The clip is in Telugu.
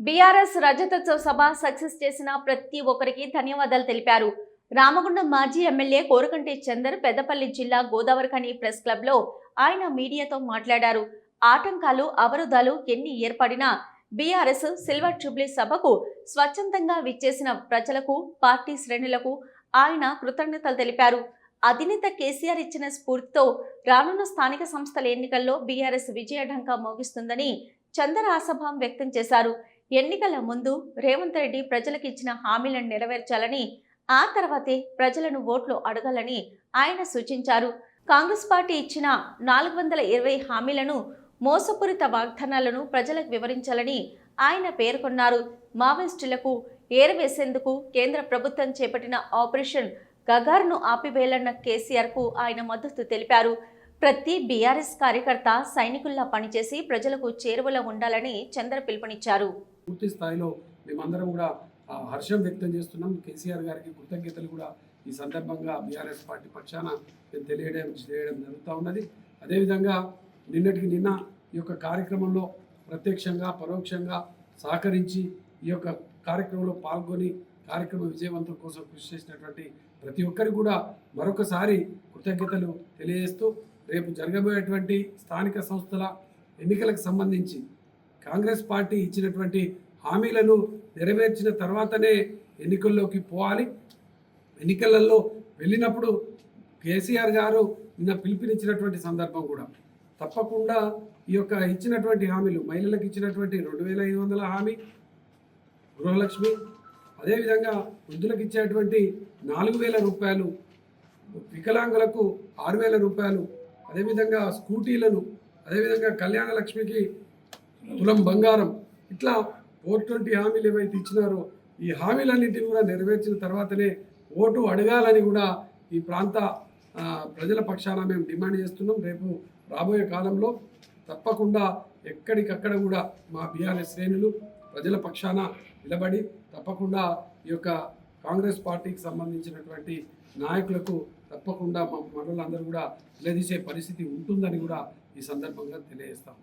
బీఆర్ఎస్ రజతోత్సవ సభ సక్సెస్ చేసిన ప్రతి ఒక్కరికి ధన్యవాదాలు తెలిపారు. రామగుండం మాజీ ఎమ్మెల్యే కోరకంటి చందర్ పెద్దపల్లి జిల్లా గోదావరిఖని ప్రెస్ క్లబ్లో ఆయన మీడియాతో మాట్లాడారు. ఆటంకాలు అవరోధాలు ఎన్ని ఏర్పడినా బీఆర్ఎస్ సిల్వర్ ట్రిబ్లీ సభకు స్వచ్ఛందంగా విచ్చేసిన ప్రజలకు పార్టీ శ్రేణులకు ఆయన కృతజ్ఞతలు తెలిపారు. అధినేత కేసీఆర్ ఇచ్చిన స్ఫూర్తితో రానున్న స్థానిక సంస్థల ఎన్నికల్లో బీఆర్ఎస్ విజయఢంకా మోగిస్తుందని చందర్ ఆశాభావం వ్యక్తం చేశారు. ఎన్నికల ముందు రేవంత్ రెడ్డి ప్రజలకు ఇచ్చిన హామీలను నెరవేర్చాలని ఆ తర్వాతే ప్రజలను ఓట్లు అడగాలని ఆయన సూచించారు. కాంగ్రెస్ పార్టీ ఇచ్చిన నాలుగు వందల ఇరవై హామీలను మోసపూరిత వాగ్దానాలను ప్రజలకు వివరించాలని ఆయన పేర్కొన్నారు. మావోయిస్టులకు ఏరవేసేందుకు కేంద్ర ప్రభుత్వం చేపట్టిన ఆపరేషన్ గగార్ను ఆపివేయాలన్న కేసీఆర్కు ఆయన మద్దతు తెలిపారు. ప్రతి బీఆర్ఎస్ కార్యకర్త సైనికుల్లా పనిచేసి ప్రజలకు చేరువలో ఉండాలని చంద్ర పిలుపునిచ్చారు. పూర్తి స్థాయిలో మేమందరం కూడా హర్షం వ్యక్తం చేస్తున్నాం. కేసీఆర్ గారికి కృతజ్ఞతలు కూడా ఈ సందర్భంగా బీఆర్ఎస్ పార్టీ పక్షాన మేము తెలియడం చేయడం జరుగుతూ ఉన్నది. అదేవిధంగా నిన్నటికి నిన్న ఈ యొక్క కార్యక్రమంలో ప్రత్యక్షంగా పరోక్షంగా సహకరించి ఈ యొక్క కార్యక్రమంలో పాల్గొని కార్యక్రమ విజయవంతం కోసం కృషి చేసినటువంటి ప్రతి ఒక్కరికి కూడా మరొకసారి కృతజ్ఞతలు తెలియజేస్తూ రేపు జరగబోయేటువంటి స్థానిక సంస్థల ఎన్నికలకు సంబంధించి కాంగ్రెస్ పార్టీ ఇచ్చినటువంటి హామీలను నెరవేర్చిన తర్వాతనే ఎన్నికల్లోకి పోవాలి. ఎన్నికలలో వెళ్ళినప్పుడు కేసీఆర్ గారు నిన్న పిలుపునిచ్చినటువంటి సందర్భం కూడా. తప్పకుండా ఈ యొక్క ఇచ్చినటువంటి హామీలు మహిళలకు ఇచ్చినటువంటి రెండు వేల ఐదు వందల హామీ గృహలక్ష్మి అదేవిధంగా వృద్ధులకు ఇచ్చేటువంటి నాలుగు వేల రూపాయలు వికలాంగులకు ఆరు వేల రూపాయలు అదేవిధంగా స్కూటీలను అదేవిధంగా కళ్యాణ లక్ష్మికి తులం బంగారం. ఇట్లా ఫోర్ ట్వంటీ హామీలు ఏవైతే ఇచ్చినారో ఈ హామీలన్నింటినీ కూడా నెరవేర్చిన తర్వాతనే ఓటు అడగాలని కూడా ఈ ప్రాంత ప్రజల పక్షాన మేము డిమాండ్ చేస్తున్నాం. రేపు రాబోయే కాలంలో తప్పకుండా ఎక్కడికక్కడ కూడా మా బీఆర్ఎస్ శ్రేణులు ప్రజల పక్షాన నిలబడి తప్పకుండా ఈ యొక్క కాంగ్రెస్ పార్టీకి సంబంధించినటువంటి నాయకులకు తప్పకుండా మా మనలందరూ కూడా నిలదీసే పరిస్థితి ఉంటుందని కూడా ఈ సందర్భంగా తెలియజేస్తాము